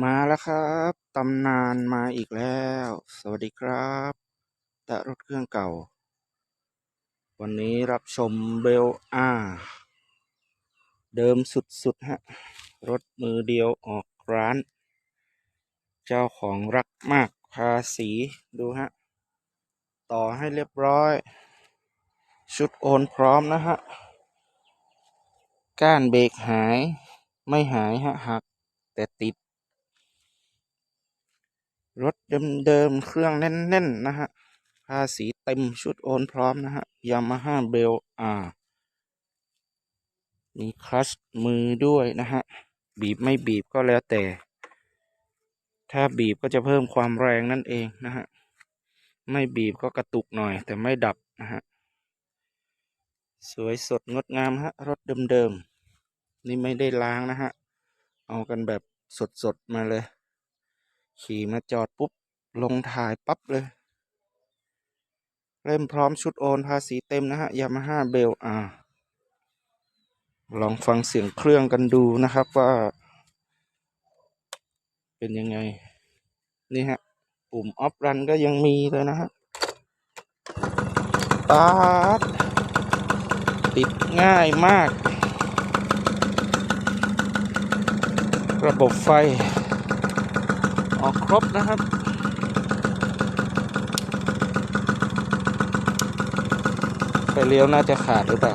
มาแล้วครับตำนานมาอีกแล้ว สวัสดีครับตะรถเครื่องเก่า วันนี้รับชมเบลอาเดิมสุดๆฮะ รถมือเดียวออกร้าน เจ้าของรักมากภาษีดูฮะ ต่อให้เรียบร้อย ชุดโอนพร้อมนะฮะ ก้านเบรกหายไม่หายฮะหักแต่ติด รถเดิมๆ เครื่องแน่นๆ นะฮะ ภาษีเต็มชุดโอนพร้อมนะฮะยามาฮ่าเบลอามีคลัชมือด้วยนะฮะ บีบไม่บีบก็แล้วแต่ ถ้าบีบก็จะเพิ่มความแรงนั่นเองนะฮะ ไม่บีบก็กระตุกหน่อย แต่ไม่ดับนะฮะ สวยสดงดงามฮะ รถเดิมๆ นี่ไม่ได้ล้างนะฮะ เอากันแบบสดๆ มาเลย ขี่มาจอดปุ๊บ ลงถ่ายปั๊บเลยเริ่มพร้อมชุดโอนภาษีเต็มนะฮะยามาฮ่าเบลอาลองฟังเสียงเครื่องกันดูนะครับว่า เป็นยังไง นี่ฮะ ปุ่มออฟรันก็ยังมีเลยนะฮะตาดติดง่ายมาก ระบบไฟ ออกครบนะครับ ไฟเลี้ยวน่าจะขาดหรือเปล่า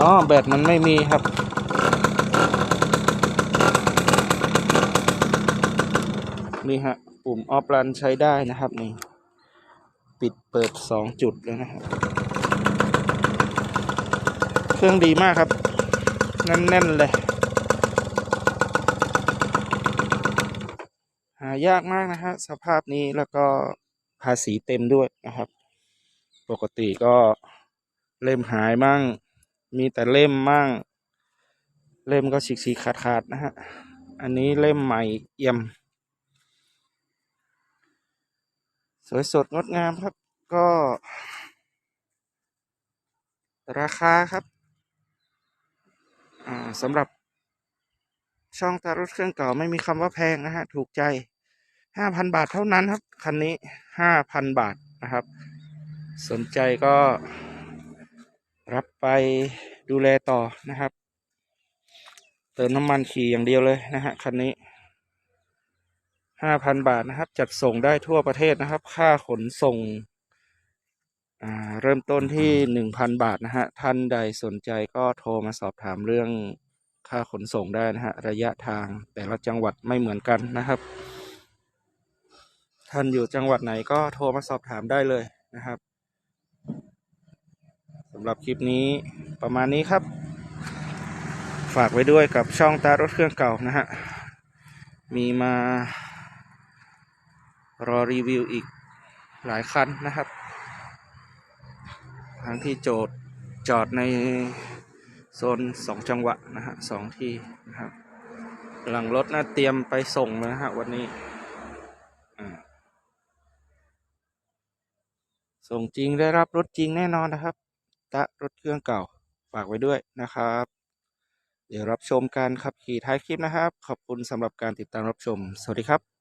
อ๋อ แบตมันไม่มีครับ นี่ฮะ ปุ่มออฟรันใช้ได้นะครับนี่ ปิดเปิดสองจุดเลยนะครับ เครื่องดีมากครับ แน่น ๆ เลยายากมากนะฮะสภาพนี้แล้วก็ภาษีเต็มด้วยนะครับ ปกติก็เล่มหายมั่ง มีแต่เล่มมั่ง เล่มก็ฉีกๆขาดๆนะฮะ อันนี้เล่มใหม่เอี่ยม สวยสดงดงามครับ ก็ ราคาครับสำหรับช่องตารถเครื่องเก่าไม่มีคำว่าแพงนะฮะ ถูกใจ ห้าพันบาทเท่านั้นครับ คันนี้ห้าพันบาทนะครับ สนใจก็รับไปดูแลต่อนะครับ เติมน้ำมันขี่อย่างเดียวเลยนะฮะคันนี้ห้าพันบาทนะครับ จัดส่งได้ทั่วประเทศนะครับ ค่าขนส่งเริ่มต้นที่หนึ่งพันบาทนะฮะ ท่านใดสนใจก็โทรมาสอบถามเรื่องค่าขนส่งได้นะฮะ ระยะทางแต่ละจังหวัดไม่เหมือนกันนะครับ ท่านอยู่จังหวัดไหนก็โทรมาสอบถามได้เลยนะครับสำหรับคลิปนี้ประมาณนี้ครับ ฝากไว้ด้วยกับช่องตารถเครื่องเก่านะฮะ มีมารอรีวิวอีกหลายคันนะครับ ทั้งที่โจทย์จอดในโซนสองจังหวะนะฮะสองที่นะครับ หลังรถนะเตรียมไปส่งนะฮะวันนี้อ่า ส่งจริงได้รับรถจริงแน่นอนนะครับ ตะรถเครื่องเก่าฝากไว้ด้วยนะครับ เดี๋ยวรับชมการขับขี่ท้ายคลิปนะครับ ขอบคุณสำหรับการติดตามรับชม สวัสดีครับ